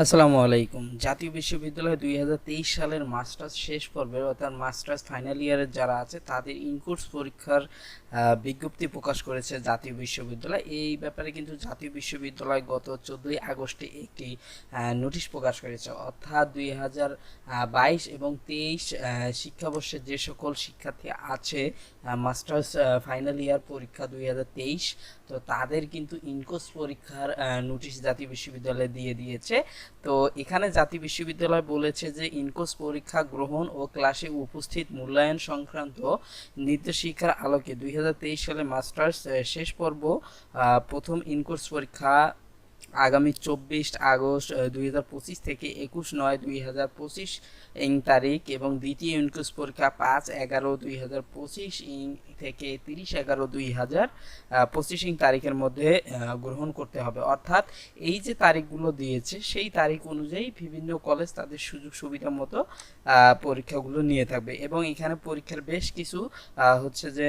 আসসালামু আলাইকুম। জাতীয় বিশ্ববিদ্যালয় দুই হাজার তেইশ সালের মাস্টার্স শেষ পর্বে, অর্থাৎ মাস্টার্স ফাইনাল ইয়ারের যারা আছে, তাদের ইনকোর্স পরীক্ষার বিজ্ঞপ্তি প্রকাশ করেছে জাতীয় বিশ্ববিদ্যালয়। এই ব্যাপারে কিন্তু জাতীয় বিশ্ববিদ্যালয় গত চোদ্দোই আগস্টে একটি নোটিশ প্রকাশ করেছে। অর্থাৎ দুই হাজার বাইশ এবং তেইশ শিক্ষাবর্ষে যে সকল শিক্ষার্থী আছে মাস্টার্স ফাইনাল ইয়ার পরীক্ষা দুই হাজার তেইশ, তো তাদের কিন্তু ইনকোর্স পরীক্ষার নোটিশ জাতীয় বিশ্ববিদ্যালয় দিয়ে দিয়েছে। তো এখানে জাতীয় বিশ্ববিদ্যালয় বলেছে যে ইনকোর্স পরীক্ষা গ্রহণ ও ক্লাসে উপস্থিত মূল্যায়ন সংক্রান্ত নির্দেশিকার আলোকে দুই হাজার তেইশ সালে মাস্টার্স শেষ পর্ব প্রথম ইনকোর্স পরীক্ষা আগামী চব্বিশ আগস্ট দুই হাজার পঁচিশ থেকে একুশ নয়, দুই ইং তারিখ এবং দ্বিতীয় ইনকোর্স পরীক্ষা পাঁচ এগারো, দুই ইং থেকে তিরিশ এগারো, দুই হাজার পঁচিশ ইং তারিখের মধ্যে গ্রহণ করতে হবে। অর্থাৎ এই যে তারিখগুলো দিয়েছে, সেই তারিখ অনুযায়ী বিভিন্ন কলেজ তাদের সুযোগ সুবিধা মতো পরীক্ষাগুলো নিয়ে থাকবে। এবং এখানে পরীক্ষার বেশ কিছু হচ্ছে যে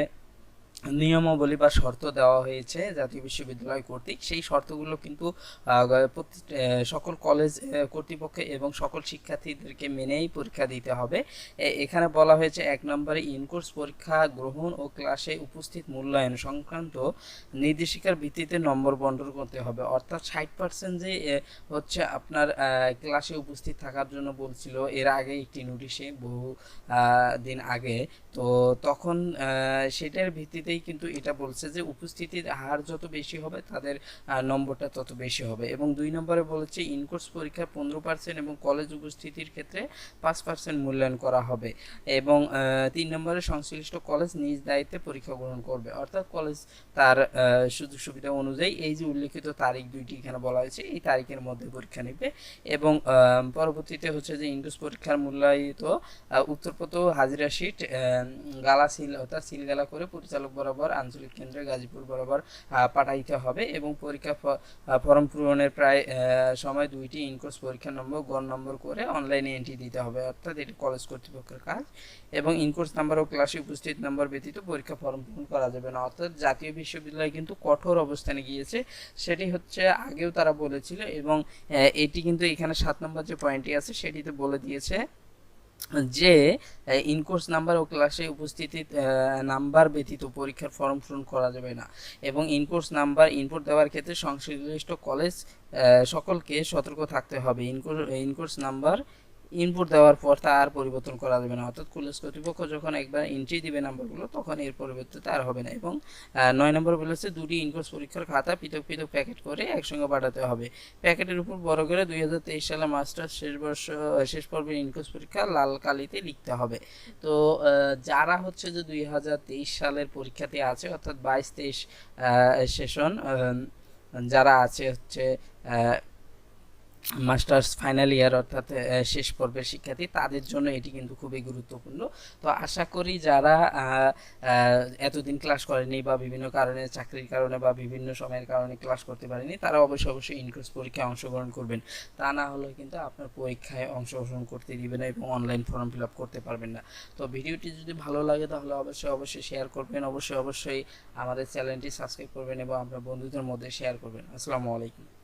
নিয়মাবলী বা শর্ত দেওয়া হয়েছে জাতীয় বিশ্ববিদ্যালয় কর্তৃক। সেই শর্তগুলো কিন্তু সকল কলেজ কর্তৃপক্ষ এবং সকল শিক্ষার্থীদেরকে মেনেই পরীক্ষা দিতে হবে। এখানে বলা হয়েছে এক নম্বরে ইনকোর্স পরীক্ষা, গ্রহণ ও ক্লাসে উপস্থিত মূল্যায়ন সংক্রান্ত নির্দেশিকার ভিত্তিতে নম্বর বন্টন করতে হবে। অর্থাৎ ষাট পার্সেন্ট যে হচ্ছে আপনার ক্লাসে উপস্থিত থাকার জন্য বলছিল, এর আগে একটি নোটিশে বহু দিন আগে। তো তখন সেটার সেটার ভিত্তিতেই কিন্তু এটা বলছে যে উপস্থিতির হার যত বেশি হবে, তাদের নম্বরটা তত বেশি হবে। এবং দুই নম্বরে বলেছে ইনকোর্স পরীক্ষা পনেরো পার্সেন্ট এবং কলেজ উপস্থিতির ক্ষেত্রে পাঁচ পার্সেন্ট মূল্যায়ন করা হবে। এবং তিন নম্বরে সংশ্লিষ্ট কলেজ নিজ দায়িত্বে পরীক্ষা গ্রহণ করবে। অর্থাৎ কলেজ তার সুযোগ সুবিধা অনুযায়ী এই যে উল্লেখিত তারিখ দুইটি এখানে বলা হয়েছে, এই তারিখের মধ্যে পরীক্ষা নেবে। এবং পরবর্তীতে হচ্ছে যে ইনকোর্স পরীক্ষার মূল্যায়িত উত্তরপত্র হাজিরা শিট গালা সিল, অর্থাৎ সিল গালা করে পরিচালক বরাবর, আঞ্চলিক কেন্দ্রে গাজীপুর বরাবর পাঠাইতে হবে এবং পরীক্ষা ফর্ম পূরণের প্রায় সময় দুইটি ইনকোর্স পরীক্ষা নম্বর, গড় নম্বর করে অনলাইনে এন্ট্রি দিতে হবে। অর্থাৎ এটি কলেজ কর্তৃপক্ষের কাজ এবং ইনকোর্স নাম্বার ও ক্লাসে উপস্থিত নাম্বার ব্যতীত পরীক্ষা ফর্ম পূরণ করা যাবে না। অর্থাৎ জাতীয় বিশ্ববিদ্যালয় কিন্তু কঠোর অবস্থানে গিয়েছে, সেটি হচ্ছে আগেও তারা বলেছিল এবং এটি কিন্তু এখানে সাত নম্বর যে পয়েন্টটি আছে, সেটিতে বলে দিয়েছে যে ইনকোর্স নাম্বার ও ক্লাসে উপস্থিতি নাম্বার ব্যতীত পরীক্ষার ফর্ম পূরণ করা যাবে না। এবং ইনকোর্স নাম্বার ইনপুট দেওয়ার ক্ষেত্রে সংশ্লিষ্ট কলেজ সকলকে সতর্ক থাকতে হবে। ইনকোর্স ইনকোর্স নাম্বার ইনপুট দেওয়ার পর তা আর পরিবর্তন করা যাবে না। অর্থাৎ কলেজ কর্তৃপক্ষ যখন একবার এন্ট্রি দিবে নাম্বারগুলো তখন এর পরিবর্তে আর হবে না এবং নয় নম্বর বলেছে দুটি ইনকোর্স পরীক্ষার খাতা পৃথক পৃথক প্যাকেট করে একসঙ্গে পাঠাতে হবে। প্যাকেটের উপর বড় করে দুই হাজার তেইশ সালে মাস্টার্স শেষ বর্ষ শেষ পর্বের ইনকোর্স পরীক্ষা লাল কালিতে লিখতে হবে। তো যারা হচ্ছে যে দুই হাজার তেইশ সালের পরীক্ষাতে আছে, অর্থাৎ বাইশ তেইশ সেশন যারা আছে হচ্ছে মাস্টার্স ফাইনাল ইয়ার অর্থাৎ শেষ পর্বের শিক্ষার্থী, তাদের জন্য এটি কিন্তু খুবই গুরুত্বপূর্ণ। তো আশা করি যারা এতদিন ক্লাস করেনি বা বিভিন্ন কারণে, চাকরির কারণে বা বিভিন্ন সময়ের কারণে ক্লাস করতে পারেনি, তারা অবশ্যই অবশ্যই ইনকোর্স পরীক্ষায় অংশগ্রহণ করবেন। তা না হলে কিন্তু আপনার পরীক্ষায় অংশগ্রহণ করতে দিবে না এবং অনলাইন ফর্ম ফিল আপ করতে পারবেন না। তো ভিডিওটি যদি ভালো লাগে তাহলে অবশ্যই অবশ্যই শেয়ার করবেন, অবশ্যই অবশ্যই আমাদের চ্যানেলটি সাবস্ক্রাইব করবেন এবং আপনার বন্ধুদের মধ্যে শেয়ার করবেন। আসসালামু আলাইকুম।